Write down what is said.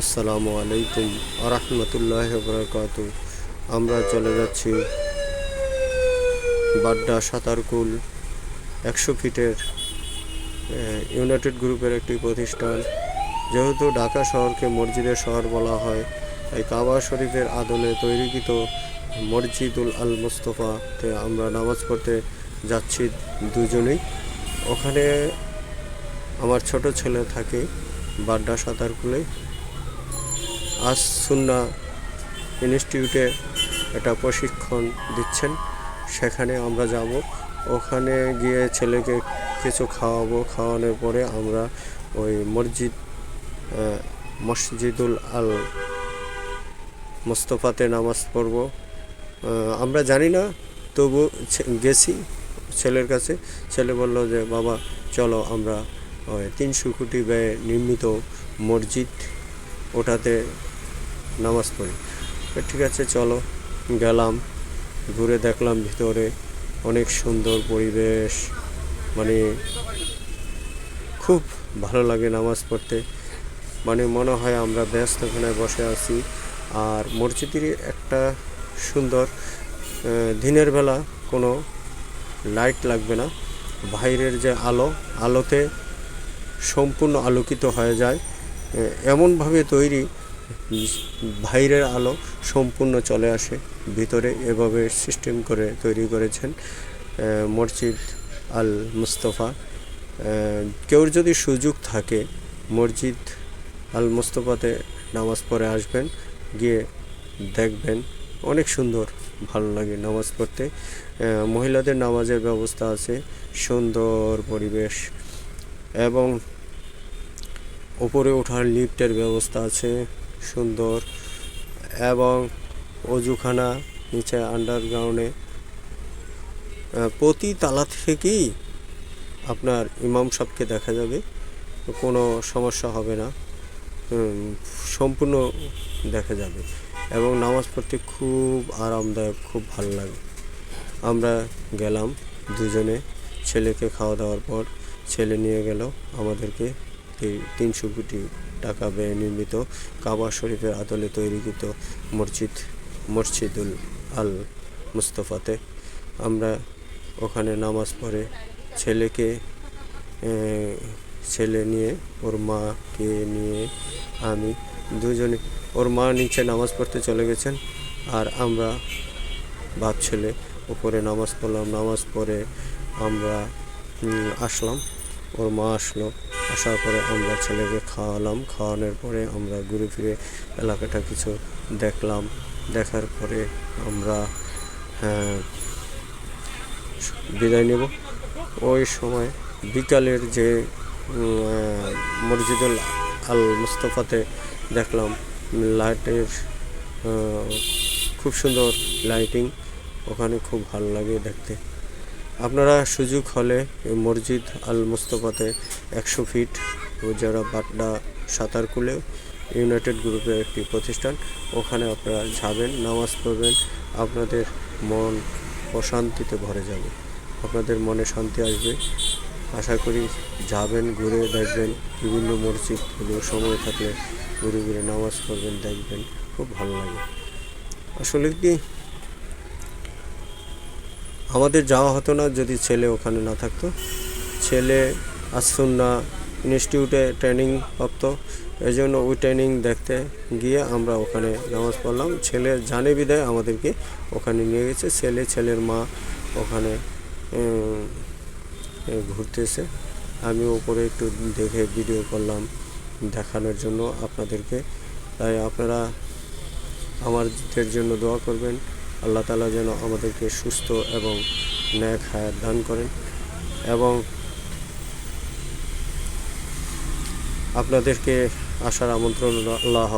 আসসালামু আলাইকুম আরহামতুল্লাহ বরকাত আমরা চলে যাচ্ছি বাড্ডা সাঁতারকুল একশো ফিটের ইউনাইটেড গ্রুপের একটি প্রতিষ্ঠান। যেহেতু ঢাকা শহরকে মসজিদের শহর বলা হয়, তাই কাবা শরীফের আদলে তৈরিকৃত মসজিদুল আল মুস্তফাতে আমরা নামাজ পড়তে যাচ্ছি দুজনেই। ওখানে আমার ছোট ছেলে থাকে বাড্ডা সাঁতারকুলে। আজ সুন্না ইনস্টিটিউটে একটা প্রশিক্ষণ দিচ্ছেন। সেখানে আমরা যাব। ওখানে গিয়ে ছেলেকে কিছু খাওয়াবো। খাওয়ানোর পরে আমরা ওই মসজিদ মসজিদুল আল মোস্তফাতে নামাজ পড়ব। আমরা জানি না, তবু গেছি ছেলের কাছে। ছেলে বলল যে, বাবা, চলো আমরা তিনশো কোটি ব্যয়ে নির্মিত মসজিদ ওটাতে নামাজ পড়ি। ঠিক আছে, চলো, গেলাম, ঘুরে দেখলাম ভিতরে অনেক সুন্দর পরিবেশ মানে খুব ভালো লাগে নামাজ পড়তে। মানে মনে হয় আমরা ব্যস্তখানায় বসে আছি। আর মসজিদের একটা সুন্দর দিনের বেলা কোনো লাইট লাগবে না। বাইরের যে আলো, আলোতে সম্পূর্ণ আলোকিত হয়ে যায়। এমনভাবে তৈরি বাইরের আলো সম্পূর্ণ চলে আসে ভিতরে এভাবে সিস্টেম করে তৈরি করেছেন মসজিদ আল মুস্তফা। এ, কেউর যদি সুযোগ থাকে মসজিদ আল মুস্তফাতে নামাজ পড়ে আসবেন গিয়ে দেখবেন অনেক সুন্দর ভালো লাগে নামাজ পড়তে। মহিলাদের নামাজের ব্যবস্থা আছে সুন্দর পরিবেশ এবং উপরে ওঠার লিফটের ব্যবস্থা আছে, সুন্দর। এবং অজুখানা নিচে আন্ডারগ্রাউন্ডে প্রতি তালা থেকেই আপনার ইমাম সাহেবকে দেখা যাবে, কোনো সমস্যা হবে না। সম্পূর্ণ দেখা যাবে। এবং নামাজ পড়তে খুব আরামদায়ক, খুব ভালো লাগে। আমরা গেলাম দুজনে, ছেলেকে খাওয়া দাওয়ার পর, ছেলে নিয়ে গেল আমাদেরকে। তিনশো কোটি টাকা ব্যয়ে নির্মিত কাবা শরীফের আদলে তৈরিকৃত মসজিদ, মসজিদুল আল মুস্তফাতে। আমরা ওখানে নামাজ পড়ে ছেলেকে ছেলে নিয়ে, ওর মাকে নিয়ে আমি দুজনে, ওর মা নিচে নামাজ পড়তে চলে গেছেন আর আমরা বাপ ছেলে উপরে নামাজ পড়লাম। নামাজ পড়ে আমরা আসলাম, ওর মা আসলো। আসার পরে আমরা ছেলেকে খাওয়ালাম। খাওয়ানোর পরে আমরা ঘুরে ফিরে এলাকাটা কিছু দেখলাম। দেখার পরে আমরা হ্যাঁ, বিদায় নেব। ওই সময় বিকালের যে মসজিদুল আল মুস্তফাতে দেখলাম লাইটের খুব সুন্দর লাইটিং। ওখানে খুব ভালো লাগে দেখতে। আপনারা সুযোগ হলে মসজিদ আল মুস্তফাতে একশো ফিট ও যারা বাড্ডা সাঁতারকুলে ইউনাইটেড গ্রুপের একটি প্রতিষ্ঠান, ওখানে আপনারা যাবেন, নামাজ পড়বেন, আপনাদের মন প্রশান্তিতে ভরে যাবে, আপনাদের মনে শান্তি আসবে। আশা করি যাবেন, ঘুরে দেখবেন, বিভিন্ন মসজিদ বিভিন্ন সময় থাকলে ঘুরে ঘুরে নামাজ পড়বেন, দেখবেন, খুব ভালো লাগে। আসলে কি আমাদের যাওয়া হতো না যদি ছেলে ওখানে না থাকতো। ছেলে আসুন্না ইনস্টিটিউটে ট্রেনিং প্রাপ্ত। এই জন্য ওই ট্রেনিং দেখতে গিয়ে আমরা ওখানে নামাজ পড়লাম। ছেলে জানে বিদায় আমাদেরকে ওখানে নিয়ে গেছে। ছেলে, ছেলের মা ওখানে ঘুরতেছে। আমি ওপরে একটু দেখে ভিডিও করলাম দেখানোর জন্য আপনাদেরকে। তাই আপনারা আমাদের জন্য দোয়া করবেন। আল্লাহ তালা যেন আমাদেরকে সুস্থ এবং ন্যাক হায়াত দান করেন এবং আপনাদেরকে আসার আমন্ত্রণ। আল্লাহ।